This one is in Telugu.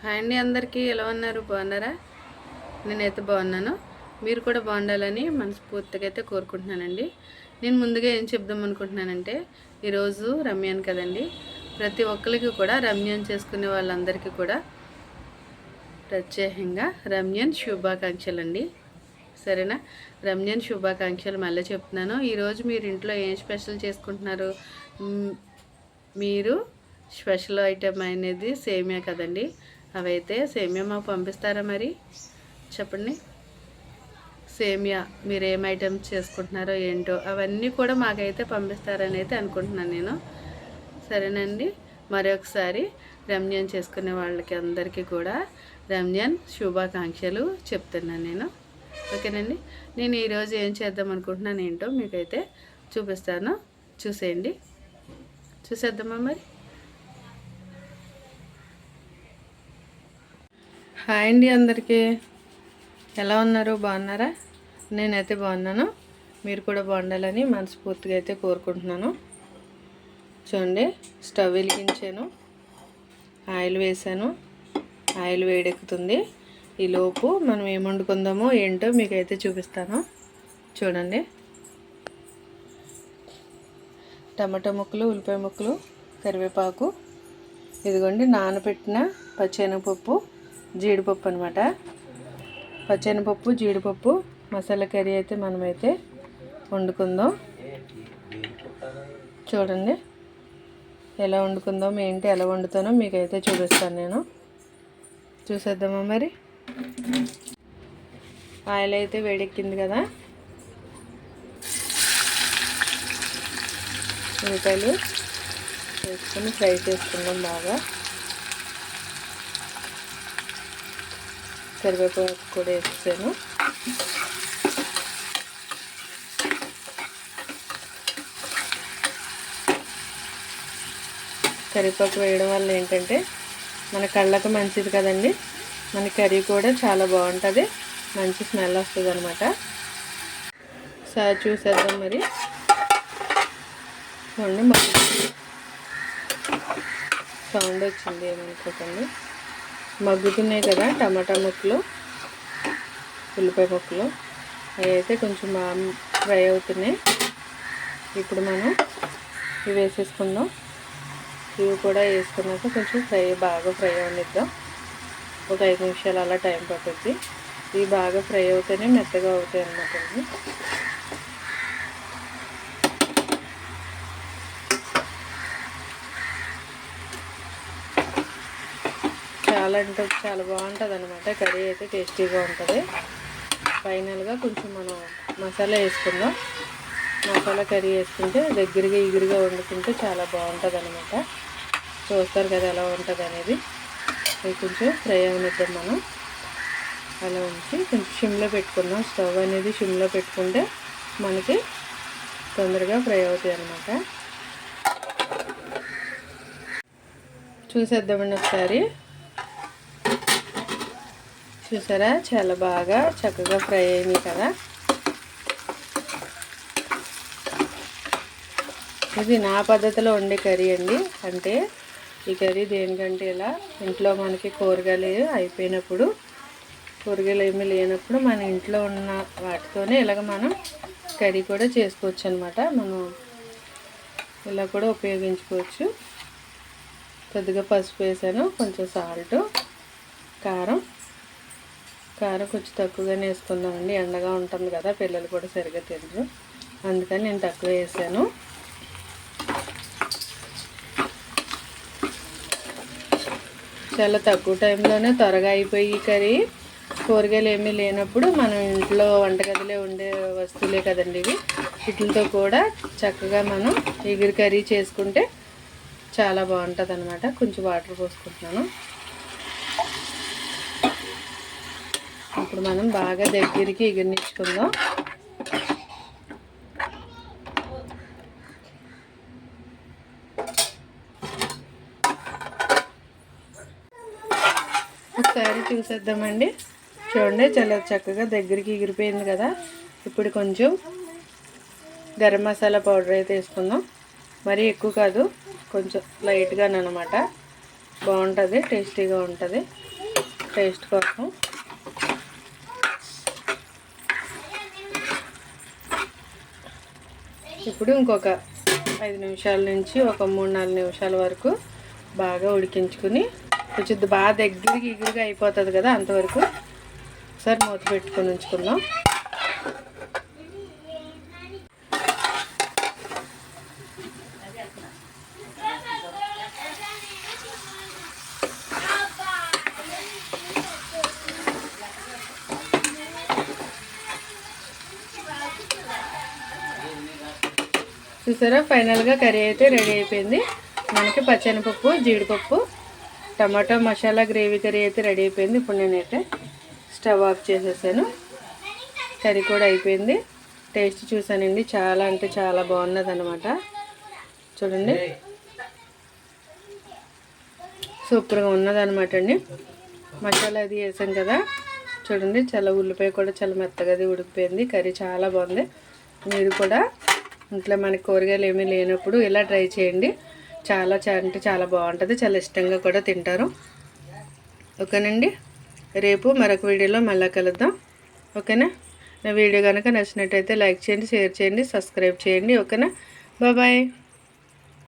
హాయ్ అండి అందరికీ. ఎలా ఉన్నారు? బాగున్నారా? నేనైతే బాగున్నాను. మీరు కూడా బాగుండాలని మనస్ఫూర్తిగా అయితే కోరుకుంటున్నానండి. నేను ముందుగా ఏం చెప్దాం అనుకుంటున్నానంటే ఈరోజు రమ్యాన్ కదండి. ప్రతి ఒక్కరికి కూడా రమ్యాన్ చేసుకునే వాళ్ళందరికీ కూడా ప్రత్యేకంగా రమ్యన్ శుభాకాంక్షలు అండి సరేనా? రంజాన్ శుభాకాంక్షలు మళ్ళీ చెప్తున్నాను. ఈరోజు మీరు ఇంట్లో ఏం స్పెషల్ చేసుకుంటున్నారు? మీరు స్పెషల్ ఐటెం అనేది సేమియా కదండి. అవైతే సేమియా మాకు పంపిస్తారా మరి? చెప్పండి. సేమియా మీరు ఏం ఐటమ్స్ చేసుకుంటున్నారో ఏంటో అవన్నీ కూడా మాకైతే పంపిస్తారని అయితే అనుకుంటున్నాను నేను. సరేనండి. మరొకసారి రంజాన్ చేసుకునే వాళ్ళకి అందరికీ కూడా రంజాన్ శుభాకాంక్షలు చెప్తున్నాను నేను. ఓకేనండి. నేను ఈరోజు ఏం చేద్దాం అనుకుంటున్నాను ఏంటో మీకైతే చూపిస్తాను. చూసేయండి. చూసేద్దామా మరి? హాయ్ అండి అందరికీ. ఎలా ఉన్నారు? బాగున్నారా? నేనైతే బాగున్నాను. మీరు కూడా బాగుండాలని మనస్ఫూర్తిగా అయితే కోరుకుంటున్నాను. చూడండి స్టవ్ వెలిగించాను. ఆయిల్ వేసాను ఆయిల్ వేడెక్కుతుంది. ఈ లోపు మనం ఏం వండుకుందామో ఏంటో మీకైతే చూపిస్తాను. చూడండి. టమాటా ముక్కలు ఉల్లిపాయ ముక్కలు కరివేపాకు. ఇదిగోండి నానబెట్టిన పచ్చెనగపప్పు. జీడిపప్పు అనమాట పచ్చెనపప్పు జీడిపప్పు మసాలా కర్రీ అయితే మనమైతే వండుకుందాం. చూడండి ఎలా వండుకుందాం ఏంటి ఎలా వండుతానో మీకైతే చూపిస్తాను నేను. చూసేద్దామా మరి? ఆయిల్ అయితే వేడెక్కింది కదా. ఉల్లిపాయలు వేసుకొని ఫ్రై చేసుకుందాం బాగా. కరివేపాకు కూడా వేసాను కరివేపాకు వేయడం వల్ల ఏంటంటే మన కళ్ళకు మంచిది కదండి. మన కర్రీ కూడా చాలా బాగుంటుంది. మంచి స్మెల్ వస్తుంది అనమాట సార్ చూసేద్దాం మరి. చూడండి సౌండ్ వచ్చింది ఏమనుకోకండి. మగ్గుతున్నాయి కదా టమాటా ముక్కలు ఉల్లిపాయ ముక్కలు అవి అయితే కొంచెం ఫ్రై అవుతున్నాయి. ఇప్పుడు మనం ఇవి వేసేసుకుందాం. ఇవి కూడా వేసుకున్నాక కొంచెం ఫ్రై బాగా ఫ్రై అవనిద్దాం ఒక ఐదు నిమిషాలు అలా టైం పట్టుద్ది ఇవి బాగా ఫ్రై అవుతేనే మెత్తగా అవుతాయి అన్నమాట చాలా అంటే చాలా బాగుంటుంది అనమాట కర్రీ అయితే టేస్టీగా ఉంటుంది. ఫైనల్గా కొంచెం మనం మసాలా వేసుకుందాం. మసాలా కర్రీ వేసుకుంటే దగ్గరగా ఎగురుగా వండుకుంటే చాలా బాగుంటుంది అనమాట చూస్తారు కదా ఎలా ఉంటుంది అనేది కొంచెం ఫ్రై అవనిద్దాం మనం. అలా ఉంచి కొంచెం సిమ్లో పెట్టుకుందాం. స్టవ్ అనేది సిమ్లో పెట్టుకుంటే మనకి తొందరగా ఫ్రై అవుతాయి అనమాట చూసేద్దామండి ఒకసారి. చూసారా? చాలా బాగా చక్కగా ఫ్రై అయింది కదా? ఇది నా పద్ధతిలో వండే కర్రీ అండి. అంటే ఈ కర్రీ దేనికంటే ఇలా ఇంట్లో మనకి కూరగాయలు అయిపోయినప్పుడు కూరగాయలు ఏమీ లేనప్పుడు మన ఇంట్లో ఉన్న వాటితోనే ఇలాగ మనం కర్రీ కూడా చేసుకోవచ్చు అనమాట మనం ఇలా కూడా ఉపయోగించుకోవచ్చు. కొద్దిగా పసుపు వేసాను కొంచెం సాల్ట్ కారం కారం కొంచెం తక్కువగానే వేసుకుందామండి. ఎండగా ఉంటుంది కదా పిల్లలు కూడా సరిగ్గా తినరు. అందుకని నేను తక్కువ వేసాను. చాలా తక్కువ టైంలోనే త్వరగా అయిపోయి కర్రీ. కూరగాయలు ఏమీ లేనప్పుడు మనం ఇంట్లో వంటగదిలో ఉండే వస్తువులే కదండి ఇవి. వీటితో కూడా చక్కగా మనం ఎగురు కర్రీ చేసుకుంటే చాలా బాగుంటుంది అనమాట కొంచెం వాటర్ పోసుకుంటున్నాను. ఇప్పుడు మనం బాగా దగ్గరికి ఎగిరినిచ్చుకుందాం. ఒకసారి చూసేద్దామండి. చూడండి చాలా చక్కగా దగ్గరికి ఎగిరిపోయింది కదా. ఇప్పుడు కొంచెం గరం మసాలా పౌడర్ అయితే వేసుకుందాం. మరీ ఎక్కువ కాదు కొంచెం లైట్గానమాట బాగుంటుంది టేస్టీగా ఉంటుంది. టేస్ట్ కోసం ఇప్పుడు ఇంకొక ఐదు నిమిషాల నుంచి ఒక మూడు నాలుగు నిమిషాల వరకు బాగా ఉడికించుకుని కొంచెం బాగా దగ్గరికి ఇగురుగా అయిపోతుంది కదా అంతవరకు ఒకసారి మూత పెట్టుకొని ఉంచుకుందాం. చూసారా? ఫైనల్గా కర్రీ అయితే రెడీ అయిపోయింది. మనకి పచ్చనిపప్పు జీడిపప్పు టమాటో మసాలా గ్రేవీ కర్రీ అయితే రెడీ అయిపోయింది. ఇప్పుడు నేనైతే స్టవ్ ఆఫ్ చేసేసాను. కర్రీ కూడా అయిపోయింది. టేస్ట్ చూసానండి. చాలా అంటే చాలా బాగున్నది అనమాట చూడండి. సూపర్గా ఉన్నదనమాట అండి. మసాలా అది వేసాం కదా. చూడండి చాలా ఉల్లిపాయ కూడా చాలా మెత్తగా అది ఉడికిపోయింది. కర్రీ చాలా బాగుంది. మీరు కూడా ఇంట్లో మనకి కూరగాయలు ఏమీ లేనప్పుడు ఇలా ట్రై చేయండి. చాలా అంటే చాలా బాగుంటుంది. చాలా ఇష్టంగా కూడా తింటారు. ఓకేనండి? రేపు మరొక వీడియోలో మళ్ళీ కలుద్దాం. ఓకేనా? నా వీడియో కనుక నచ్చినట్టయితే లైక్ చేయండి షేర్ చేయండి సబ్స్క్రైబ్ చేయండి. ఓకేనా? బాయ్.